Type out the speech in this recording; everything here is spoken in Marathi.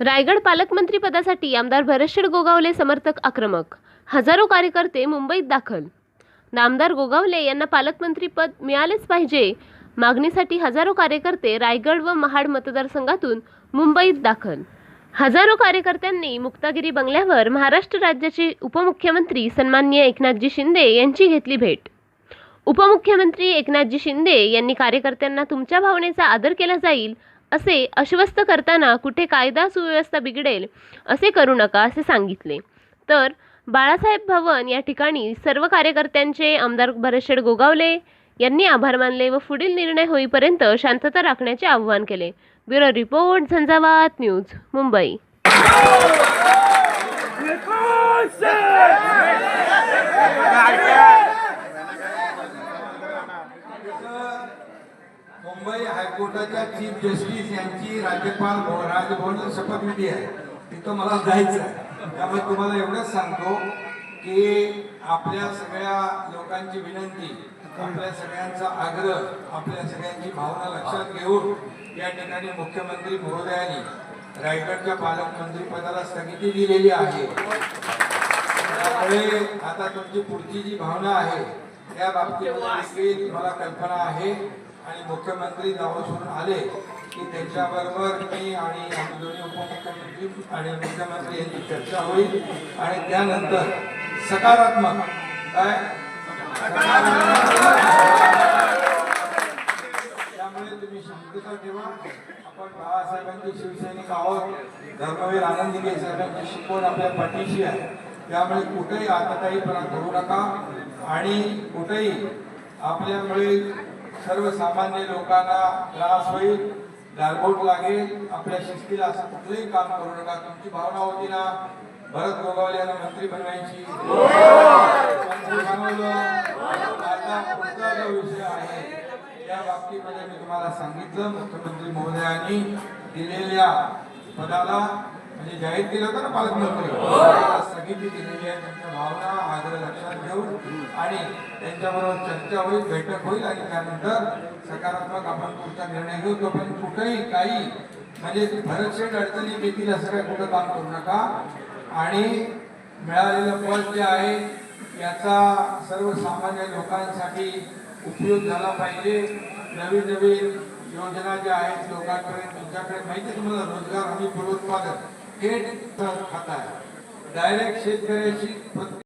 रायगड पालकमंत्री पदासाठी आमदार भरतशेड गोगावले समर्थक आक्रमक. हजारो कार्यकर्ते मुंबईत दाखल. नामदार गोगावले यांना पालकमंत्री पद मिळालेच पाहिजे. मागणीसाठी हजारो कार्यकर्ते रायगड व महाड मतदारसंघातून मुंबईत दाखल. हजारो कार्यकर्त्यांनी मुक्तागिरी बंगल्यावर महाराष्ट्र राज्याचे उपमुख्यमंत्री सन्माननीय एकनाथजी शिंदे यांची घेतली भेट. उपमुख्यमंत्री एकनाथजी शिंदे यांनी कार्यकर्त्यांना तुमच्या भावनेचा आदर केला जाईल असे आश्वस्त करताना कुठे कायदा सुव्यवस्था बिघडेल असे करू नका असे सांगितले. तर बाळासाहेब भवन या ठिकाणी सर्व कार्यकर्त्यांचे आमदार भरतशेड गोगावले यांनी आभार मानले व पुढील निर्णय होईपर्यंत शांतता राखण्याचे आवाहन केले. Bureau report Jhanjhavat news Mumbai. Mumbai हायकोर्टाच्या chief justice यांची राज्यपाल राजभवन राजभवनात शपथविधी आहे. तिथं मला जायचं आहे. त्यामुळे तुम्हाला एवढंच सांगतो की आपल्या सगळ्या लोकांची विनंती आपल्या सगळ्यांचा आग्रह आपल्या सगळ्यांची भावना लक्षात घेऊन या ठिकाणी मुख्यमंत्री महोदयांनी रायगडच्या पालकमंत्री पदाला स्थगिती दिलेली आहे. त्यामुळे आता तुमची पुढची जी भावना आहे त्या बाबतीत देखील मला कल्पना आहे. आणि मुख्यमंत्री दावोसून आले की त्यांच्याबरोबर मी आणि आम्ही दोन्ही उपमुख्यमंत्री आणि मुख्यमंत्री यांची चर्चा होईल. आणि त्यानंतर सकारात्मक काय? त्यामुळे तुम्ही शांतता ठेवा. आपण बाळासाहेबांचे शिवसैनिक आहोत. धर्मवीर आनंदी साहेबांची शिकवण आपल्या पाठीशी आहे. त्यामुळे कुठेही आता आताताईपणा करू नका. आणि कुठेही आपल्यामुळे सर्वसामान्य लोकांना त्रास होईल गारबोट लागेल आपल्या शिस्तीला असं कुठलंही काम करू नका. तुमची भावना होती ना भरत गोगावले यांना मंत्री बनवायची. विषय आहे त्या बाबतीमध्ये मी तुम्हाला सांगितलं मुख्यमंत्री महोदयांनी दिलेल्या पदाला म्हणजे जाहीर केलं होतं ना पालकमंत्री त्याला स्थगिती दिलेली आहे त्यांच्या भावना आग्रह लक्षात घेऊन आणि त्यांच्याबरोबर चर्चा होईल बैठक होईल आणि त्यानंतर सकारात्मक आपण पुढचा निर्णय घेऊ. तोपर्यंत कुठेही काही म्हणजे भरतशेठ अडचणी येतील असं काही कुठं काम करू नका. आणि मिळालेलं पद जे आहे याचा सर्वसामान्य लोकांसाठी उपयोग झाला पाहिजे. नवीन नवीन योजना ज्या आहेत लोकांपर्यंत तुमच्याकडे माहिती तुम्हाला रोजगार हमी फलोत्पादन थेट खाता आहे डायरेक्ट शेतकऱ्याची